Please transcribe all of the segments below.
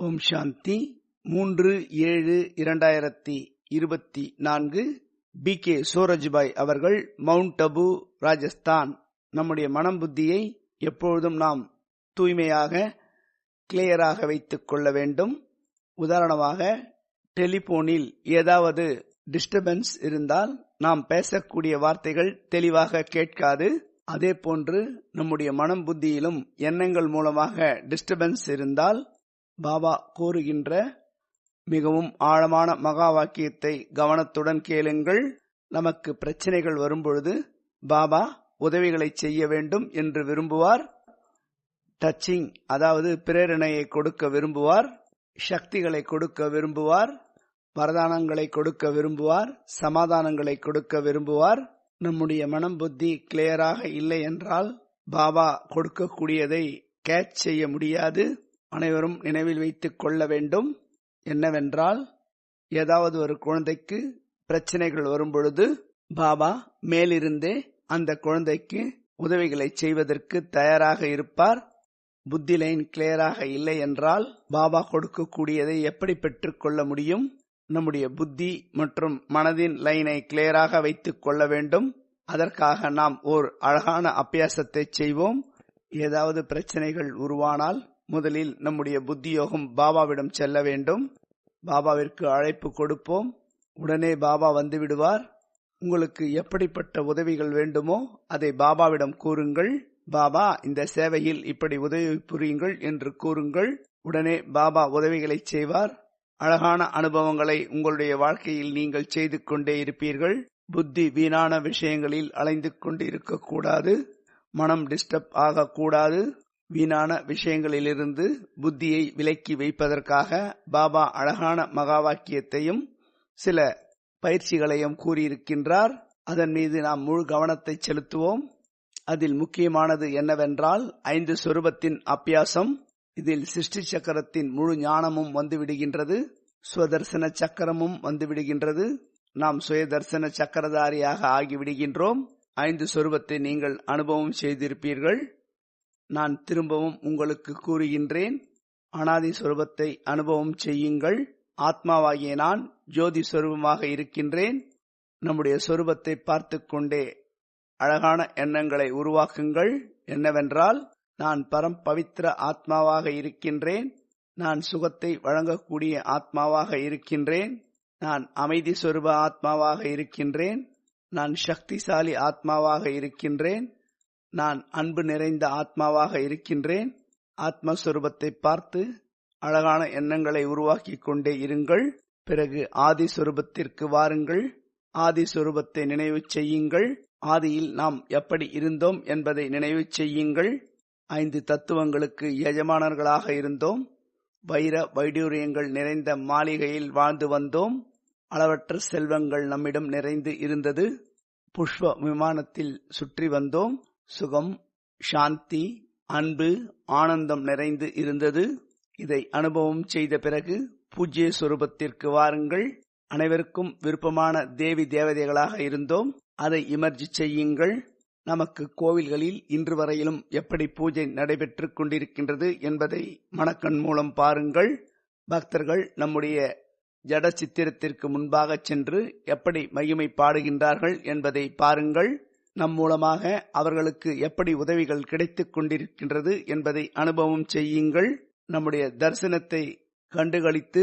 ஓம் சாந்தி. மூன்று ஏழு இரண்டாயிரத்தி இருபத்தி நான்கு. பி. கே. சூரஜ்பாய் அவர்கள் மவுண்ட் அபு ராஜஸ்தான். நம்முடைய மனம் புத்தியை எப்பொழுதும் நாம் தூய்மையாக கிளியராக வைத்துக் கொள்ள வேண்டும். உதாரணமாக டெலிபோனில் ஏதாவது டிஸ்டர்பன்ஸ் இருந்தால் நாம் பேசக்கூடிய வார்த்தைகள் தெளிவாக கேட்காது. அதே போன்று நம்முடைய மனம் புத்தியிலும் எண்ணங்கள் மூலமாக டிஸ்டர்பன்ஸ் இருந்தால் பாபா கூறுகின்ற மிகவும் ஆழமான மகா வாக்கியத்தை கவனத்துடன் கேளுங்கள். நமக்கு பிரச்சனைகள் வரும்பொழுது பாபா உதவிகளை செய்ய வேண்டும் என்று விரும்புவார். டச்சிங் அதாவது பிரேரணையை கொடுக்க விரும்புவார். சக்திகளை கொடுக்க விரும்புவார். வரதானங்களை கொடுக்க விரும்புவார். சமாதானங்களை கொடுக்க விரும்புவார். நம்முடைய மனம் புத்தி கிளியராக இல்லை என்றால் பாபா கொடுக்கக்கூடியதை கேட்ச் செய்ய முடியாது. அனைவரும் நினைவில் வைத்துக் கொள்ள வேண்டும். என்னவென்றால் ஏதாவது ஒரு குழந்தைக்கு பிரச்சனைகள் வரும்பொழுது பாபா மேலிருந்தே அந்த குழந்தைக்கு உதவிகளை செய்வதற்கு தயாராக இருப்பார். புத்தி லைன் கிளியராக இல்லை என்றால் பாபா கொடுக்கக்கூடியதை எப்படி பெற்றுக்கொள்ள முடியும்? நம்முடைய புத்தி மற்றும் மனதின் லைனை கிளியராக வைத்துக் கொள்ள வேண்டும். அதற்காக நாம் ஓர் அழகான அபியாசத்தை செய்வோம். ஏதாவது பிரச்சனைகள் உருவானால் முதலில் நம்முடைய புத்தியோகம் பாபாவிடம் செல்ல வேண்டும். பாபாவிற்கு அழைப்பு கொடுப்போம். உடனே பாபா வந்து விடுவார் உங்களுக்கு எப்படிப்பட்ட உதவிகள் வேண்டுமோ அதை பாபாவிடம் கூறுங்கள். பாபா இந்த சேவையில் இப்படி உதவி புரியுங்கள் என்று கூறுங்கள். உடனே பாபா உதவிகளை செய்வார். அழகான அனுபவங்களை உங்களுடைய வாழ்க்கையில் நீங்கள் செய்து கொண்டே இருப்பீர்கள். புத்தி வீணான விஷயங்களில் அலைந்து கொண்டு இருக்கக்கூடாது. மனம் டிஸ்டர்ப் ஆகக்கூடாது. வீணான விஷயங்களிலிருந்து புத்தியை விலக்கி வைப்பதற்காக பாபா அழகான மகா வாக்கியத்தையும் சில பயிற்சிகளையும் கூறியிருக்கின்றார். அதன் மீது நாம் முழு கவனத்தை செலுத்துவோம். அதில் முக்கியமானது என்னவென்றால் ஐந்து சொரூபத்தின் அப்பியாசம் இதில் சிருஷ்டி சக்கரத்தின் முழு ஞானமும் வந்து விடுகின்றது சுவதர்சன சக்கரமும் வந்து விடுகின்றது நாம் சுயதர்சன சக்கரதாரியாக ஆகிவிடுகின்றோம். ஐந்து சொருபத்தை நீங்கள் அனுபவம் செய்திருப்பீர்கள். நான் திரும்பவும் உங்களுக்கு கூறுகின்றேன். அனாதி சொரூபத்தை அனுபவம் செய்யுங்கள். ஆத்மாவாகிய நான் ஜோதி சொரூபமாக இருக்கின்றேன். நம்முடைய சொரூபத்தை பார்த்து கொண்டே அழகான எண்ணங்களை உருவாக்குங்கள். என்னவென்றால் நான் பரம் பவித்திர ஆத்மாவாக இருக்கின்றேன். நான் சுகத்தை வழங்கக்கூடிய ஆத்மாவாக இருக்கின்றேன். நான் அமைதி சொரூப ஆத்மாவாக இருக்கின்றேன். நான் சக்திசாலி ஆத்மாவாக இருக்கின்றேன். நான் அன்பு நிறைந்த ஆத்மாவாக இருக்கின்றேன். ஆத்மஸ்வரூபத்தை பார்த்து அழகான எண்ணங்களை உருவாக்கி கொண்டே இருங்கள். பிறகு ஆதி சொரூபத்திற்கு வாருங்கள். ஆதி சொரூபத்தை நினைவு செய்யுங்கள். ஆதியில் நாம் எப்படி இருந்தோம் என்பதை நினைவு செய்யுங்கள். ஐந்து தத்துவங்களுக்கு எஜமானர்களாக இருந்தோம். வைர வைடூரியங்கள் நிறைந்த மாளிகையில் வாழ்ந்து வந்தோம். அளவற்ற செல்வங்கள் நம்மிடம் நிறைந்து இருந்தது. புஷ்ப விமானத்தில் சுற்றி வந்தோம். சுகம் சாந்தி அன்பு ஆனந்தம் நிறைந்து இருந்தது. இதை அனுபவம் செய்த பிறகு பூஜ்ய சுரூபத்திற்கு வாருங்கள். அனைவருக்கும் விருப்பமான தேவி தேவதைகளாக இருந்தோம். அதை இமர்ஜி செய்யுங்கள். நமக்கு கோவில்களில் இன்று வரையிலும் எப்படி பூஜை நடைபெற்றுக் கொண்டிருக்கின்றது என்பதை மணக்கண் மூலம் பாருங்கள். பக்தர்கள் நம்முடைய ஜட சித்திரத்திற்கு முன்பாக சென்று எப்படி மகிமை பாடுகின்றார்கள் என்பதை பாருங்கள். நம் மூலமாக அவர்களுக்கு எப்படி உதவிகள் கிடைத்துக் கொண்டிருக்கின்றது என்பதை அனுபவம் செய்யுங்கள். நம்முடைய தரிசனத்தை கண்டுகளித்து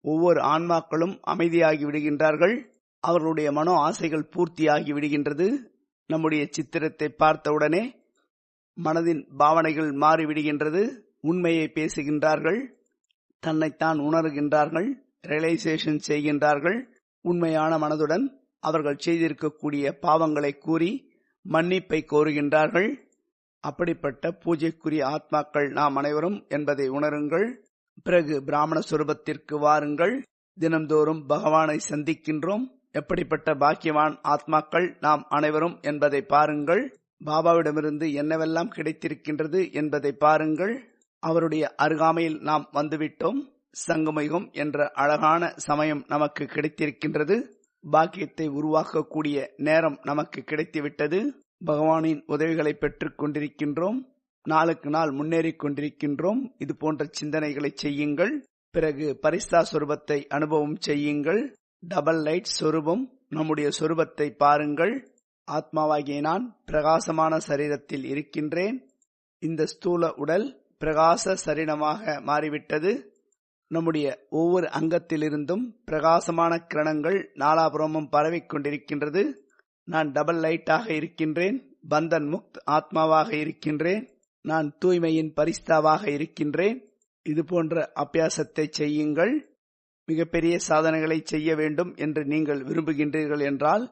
ஒவ்வொரு ஆன்மாக்களும் அமைதியாகி விடுகின்றார்கள். அவர்களுடைய மனோ ஆசைகள் பூர்த்தியாகி விடுகின்றது. நம்முடைய சித்திரத்தை பார்த்தவுடனே மனதின் பாவனைகள் மாறிவிடுகின்றது. உண்மையை பேசுகின்றார்கள். தன்னைத்தான் உணர்கின்றார்கள். ரியலைசேஷன் செய்கின்றார்கள். உண்மையான மனதுடன் அவர்கள் செய்திருக்கக்கூடிய பாவங்களை கூறி மன்னிப்பை கோருகின்றார்கள். அப்படிப்பட்ட பூஜைக்குரிய ஆத்மாக்கள் நாம் அனைவரும் என்பதை உணருங்கள். பிறகு பிராமண சுரூபத்திற்கு வாருங்கள். தினம்தோறும் பகவானை சந்திக்கின்றோம். எப்படிப்பட்ட பாக்கியவான் ஆத்மாக்கள் நாம் அனைவரும் என்பதை பாருங்கள். பாபாவிடமிருந்து என்னவெல்லாம் கிடைத்திருக்கின்றது என்பதை பாருங்கள். அவருடைய அருகாமையில் நாம் வந்துவிட்டோம். சங்கமயுகம் என்ற அழகான சமயம் நமக்கு கிடைத்திருக்கின்றது. பாக்கியத்தை உருவாக்கக்கூடிய நேரம் நமக்கு கிடைத்துவிட்டது. பகவானின் உதவிகளை பெற்றுக் கொண்டிருக்கின்றோம். நாளுக்கு நாள் முன்னேறிக் கொண்டிருக்கின்றோம். இது போன்ற சிந்தனைகளை செய்யுங்கள். பிறகு பரிஸ்தா சொரூபத்தை அனுபவம் செய்யுங்கள். டபுள் லைட் சொரூபம் நம்முடைய சொரூபத்தை பாருங்கள். ஆத்மாவாகிய நான் பிரகாசமான சரீரத்தில் இருக்கின்றேன். இந்த ஸ்தூல உடல் பிரகாச சரீரமாக மாறிவிட்டது. நம்முடைய ஒவ்வொரு அங்கத்திலிருந்தும் பிரகாசமான கிரணங்கள் நாலாபுரமும் பரவிக் கொண்டிருக்கின்றது. நான் டபுள் லைட்டாக இருக்கின்றேன். பந்தன் முக்த் ஆத்மாவாக இருக்கின்றேன். நான் தூய்மையின் பரிஸ்தாவாக இருக்கின்றேன். இது போன்ற அபியாசத்தை செய்யுங்கள். மிகப்பெரிய சாதனைகளை செய்ய வேண்டும் என்று நீங்கள் விரும்புகின்றீர்கள் என்றால்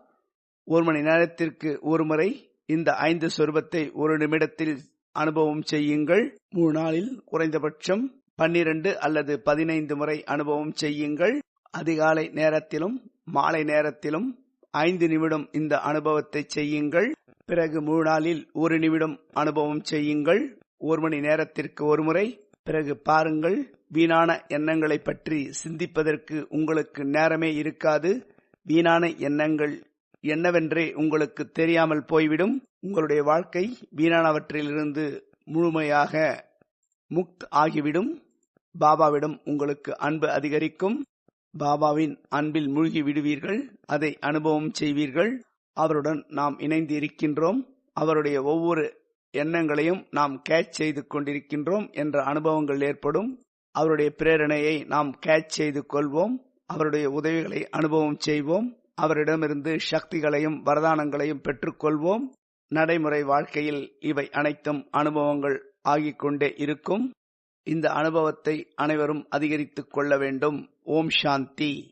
ஒரு மணி நேரத்திற்கு ஒரு முறை இந்த ஐந்து சொருபத்தை ஒரு நிமிடத்தில் அனுபவம் செய்யுங்கள். மூணு நாளில் குறைந்தபட்சம் பன்னிரண்டு அல்லது பதினைந்து முறை அனுபவம் செய்யுங்கள். அதிகாலை நேரத்திலும் மாலை நேரத்திலும் ஐந்து நிமிடம் இந்த அனுபவத்தை செய்யுங்கள். பிறகு முழு நாளில் ஒரு நிமிடம் அனுபவம் செய்யுங்கள். ஒரு மணி நேரத்திற்கு ஒரு முறை. பிறகு பாருங்கள் வீணான எண்ணங்களை பற்றி சிந்திப்பதற்கு உங்களுக்கு நேரமே இருக்காது. வீணான எண்ணங்கள் என்னவென்றே உங்களுக்கு தெரியாமல் போய்விடும். உங்களுடைய வாழ்க்கை வீணானவற்றிலிருந்து முழுமையாக முக்த் ஆகிவிடும். பாபாவிடம் உங்களுக்கு அன்பு அதிகரிக்கும். பாபாவின் அன்பில் மூழ்கி விடுவீர்கள். அதை அனுபவம் செய்வீர்கள். அவருடன் நாம் இணைந்து இருக்கின்றோம். அவருடைய ஒவ்வொரு எண்ணங்களையும் நாம் கேட்ச் செய்து கொண்டிருக்கின்றோம் என்ற அனுபவங்கள் ஏற்படும். அவருடைய பிரேரணையை நாம் கேட்ச் செய்து கொள்வோம். அவருடைய உதவிகளை அனுபவம் செய்வோம். அவரிடமிருந்து சக்திகளையும் வரதானங்களையும் பெற்றுக்கொள்வோம். நடைமுறை வாழ்க்கையில் இவை அனைத்தும் அனுபவங்கள் ஆகிக் கொண்டே இருக்கும். இந்த அனுபவத்தை அனைவரும் அதிகரித்துக் கொள்ள வேண்டும். ஓம் சாந்தி.